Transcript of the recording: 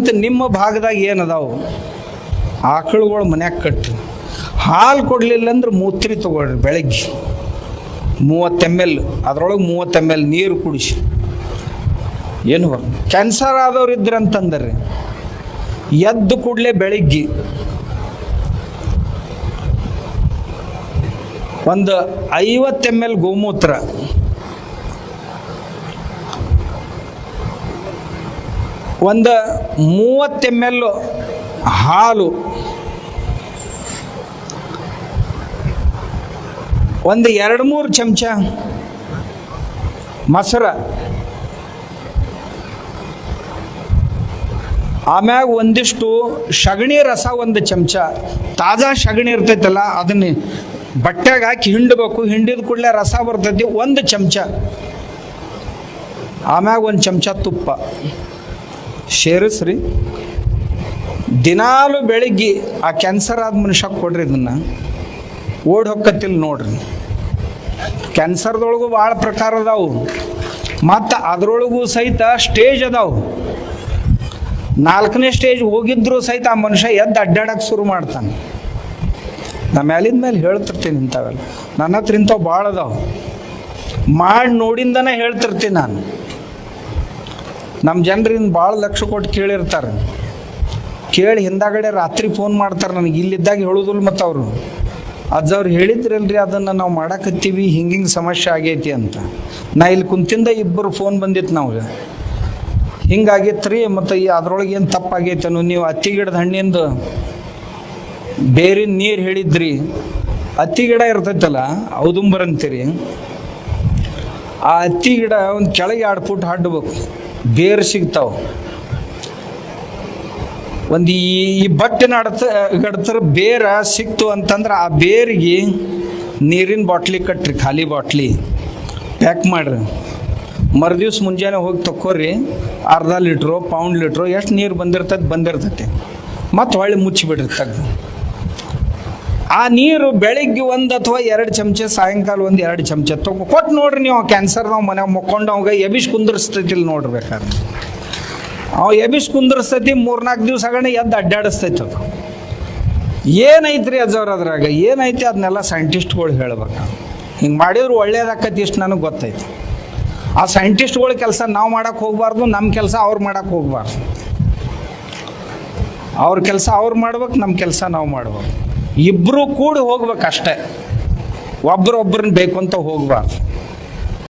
ಅಂತ ನಿಮ್ಮ ಭಾಗದಾಗ ಏನದಾವು? ಆಕಳುಗಳು ಮನ್ಯಾಗ ಕಟ್ಟು ಹಾಲು ಕೊಡಲಿಲ್ಲ ಅಂದ್ರೆ ಮೂತ್ರಿ ತಗೊಳ್ರಿ ಬೆಳಗ್ಗೆ. ಮೂವತ್ತು ಎಂ ಎಲ್ ಅದರೊಳಗೆ ಮೂವತ್ತು ಎಂ ಎಲ್ ನೀರು ಕುಡಿಸಿ. ಏನು ಕ್ಯಾನ್ಸರ್ ಆದವ್ರು ಇದ್ರೆ ಅಂತಂದ್ರೆ. ಎದ್ದು ಕೂಡಲೇ ಬೆಳಿಗ್ಗೆ. ಒಂದು ಐವತ್ತು ಎಂ ಎಲ್ ಗೋಮೂತ್ರ. ಒಂದು ಮೂವತ್ತು ಎಂ ಎಲ್ ಹಾಲು, ಒಂದು ಎರಡು ಮೂರು ಚಮಚ ಮೊಸರ, ಆಮ್ಯಾಗ ಒಂದಿಷ್ಟು ಸಗಣಿ ರಸ ಒಂದು ಚಮಚ. ತಾಜಾ ಸಗಣಿ ಇರ್ತೈತಲ್ಲ, ಅದನ್ನ ಬಟ್ಟೆಗೆ ಹಾಕಿ ಹಿಂಡಬೇಕು. ಹಿಂಡಿದ ಕೂಡಲೇ ರಸ ಬರ್ತೈತಿ, ಒಂದು ಚಮಚ. ಆಮ್ಯಾಗ ಒಂದು ಚಮಚ ತುಪ್ಪ. ಸೇರಿಸ್ರಿ ದಿನಾಲು ಬೆಳಿಗ್ಗೆ ಆ ಕ್ಯಾನ್ಸರ್ ಆದ ಮನುಷ್ಯ ಕೊಡ್ರಿ ಇದನ್ನು. ಓಡ್ ಹೊಕ್ಕತ್ತಿಲ್ಲ ನೋಡ್ರಿ. ಕ್ಯಾನ್ಸರ್ದೊಳಗೂ ಭಾಳ ಪ್ರಕಾರ ಅದಾವು. ಮತ್ತು ಅದರೊಳಗೂ ಸಹಿತ ಸ್ಟೇಜ್ ಅದಾವು. ನಾಲ್ಕನೇ ಸ್ಟೇಜ್ ಹೋಗಿದ್ರು ಸಹಿತ ಆ ಮನುಷ್ಯ ಎದ್ದು ಅಡ್ಡಾಡಕ್ಕೆ ಶುರು ಮಾಡ್ತಾನೆ. ನಾ ಮ್ಯಾಲಿಂದ ಮೇಲೆ ಹೇಳ್ತಿರ್ತೀನಿ ಇಂಥವೆಲ್ಲ. ನನ್ನ ಹತ್ರ ಇಂಥವು ಭಾಳ ಅದಾವು. ಮಾಡಿ ನೋಡಿಂದನೇ ಹೇಳ್ತಿರ್ತೀನಿ ನಾನು. ನಮ್ಮ ಜನರಿಂದ ಭಾಳ ಲಕ್ಷ ಕೊಟ್ಟು ಕೇಳಿರ್ತಾರೆ. ಕೇಳಿ ಹಿಂದಾಗಡೆ ರಾತ್ರಿ ಫೋನ್ ಮಾಡ್ತಾರೆ ನನಗೆ. ಇಲ್ಲಿದ್ದಾಗ ಹೇಳೋದಿಲ್ಲ ಮತ್ತು ಅವರು. ಅದು ಅವ್ರು ಹೇಳಿದ್ರಲ್ರಿ ಅದನ್ನು ನಾವು ಮಾಡಕತ್ತೀವಿ ಹಿಂಗೆ ಹಿಂಗೆ ಸಮಸ್ಯೆ ಆಗೈತಿ ಅಂತ. ನಾ ಇಲ್ಲಿ ಕುಂತಿಂದ ಇಬ್ಬರು ಫೋನ್ ಬಂದಿತ್ತು ನಮಗೆ. ಹಿಂಗಾಗೈತೆ ರೀ ಮತ್ತು ಈ ಅದ್ರೊಳಗೆ ಏನು ತಪ್ಪಾಗೈತೆ ಅನ್ನೋ ನೀವು ಹತ್ತಿ ಗಿಡದ ಹಣ್ಣಿಂದು ಬೇರಿನ ನೀರು ಹೇಳಿದ್ರಿ. ಹತ್ತಿ ಗಿಡ ಇರ್ತೈತಲ್ಲ ಔದುಂಬರ್ ಅಂತೀರಿ ಆ ಹತ್ತಿ ಗಿಡ ಒಂದು ಕೆಳಗೆ ಎರಡು ಫುಟ್ ಹಡ್ಬೇಕು. ಬೇರು ಸಿಗ್ತಾವೆ. ಒಂದು ಈ ಈ ಬಟ್ಟಿನ ಅಡತ ಗಡ್ತರ ಬೇರ ಸಿಕ್ತು ಅಂತಂದ್ರೆ ಆ ಬೇರಿಗೆ ನೀರಿನ ಬಾಟ್ಲಿ ಕಟ್ಟ್ರಿ ಖಾಲಿ ಬಾಟ್ಲಿ. ಪ್ಯಾಕ್ ಮಾಡ್ರಿ. ಮರುದಿವ್ಸ ಮುಂಜಾನೆ ಹೋಗಿ ತಕ್ಕೋರಿ, ಅರ್ಧ ಲೀಟ್ರು, ಪೌಂಡ್ ಲೀಟ್ರು ಎಷ್ಟು ನೀರು ಬಂದಿರ್ತದೆ ಬಂದಿರ್ತೈತೆ. ಮತ್ತು ಹೊಳ್ಳಿ ಮುಚ್ಚಿಬಿಡ್ರಿ ತೆಗ್ದು ಆ ನೀರು ಬೆಳಿಗ್ಗೆ ಒಂದು ಅಥವಾ ಎರಡು ಚಮಚ, ಸಾಯಂಕಾಲ ಒಂದು ಎರಡು ಚಮಚ ತಗೋ ಕೊಟ್ಟು ನೋಡ್ರಿ ನೀವು ಕ್ಯಾನ್ಸರ್ ನಾವು ಮನ್ಯಾಗ ಮುಕ್ಕೊಂಡು ಅವಾಗ ಎಬಿಸ್ ಕುಂದಿರ್ಸ್ತೈತಿಲ್ಲ ನೋಡ್ಬೇಕಾದ್ರೆ ಅವು ಎಬಿಸ್ ಮೂರು ಮೂರ್ನಾಲ್ಕು ದಿವಸ ಆಗಣ ಎದ್ದು ಅಡ್ಡಾಡಿಸ್ತೈತಿ ಅದು. ಏನೈತ್ರಿ ಅಜ್ಜವ್ರ ಅದ್ರಾಗ? ಏನೈತಿ ಅದನ್ನೆಲ್ಲ ಸೈಂಟಿಸ್ಟ್ಗಳು ಹೇಳ್ಬೇಕು. ಹಿಂಗೆ ಮಾಡಿದ್ರು ಒಳ್ಳೇದಾಕತಿ ಇಷ್ಟು ನನಗೆ ಗೊತ್ತೈತಿ. ಆ ಸೈಂಟಿಸ್ಟ್ಗಳ ಕೆಲಸ ನಾವು ಮಾಡಕ್ಕೆ ಹೋಗಬಾರ್ದು ನಮ್ಮ ಕೆಲಸ ಅವ್ರು ಮಾಡಕ್ಕೆ ಹೋಗ್ಬಾರ್ದು. ಅವ್ರ ಕೆಲಸ ಅವ್ರು ಮಾಡ್ಬೇಕು ನಮ್ಮ ಕೆಲಸ ನಾವು ಮಾಡ್ಬೇಕು. ಇಬ್ಬರು ಕೂಡ ಹೋಗ್ಬೇಕು ಅಷ್ಟೇ ಒಬ್ರೊಬ್ರನ್ನ ಬೇಕು ಅಂತ ಹೋಗ್ಬಾರ್ದು.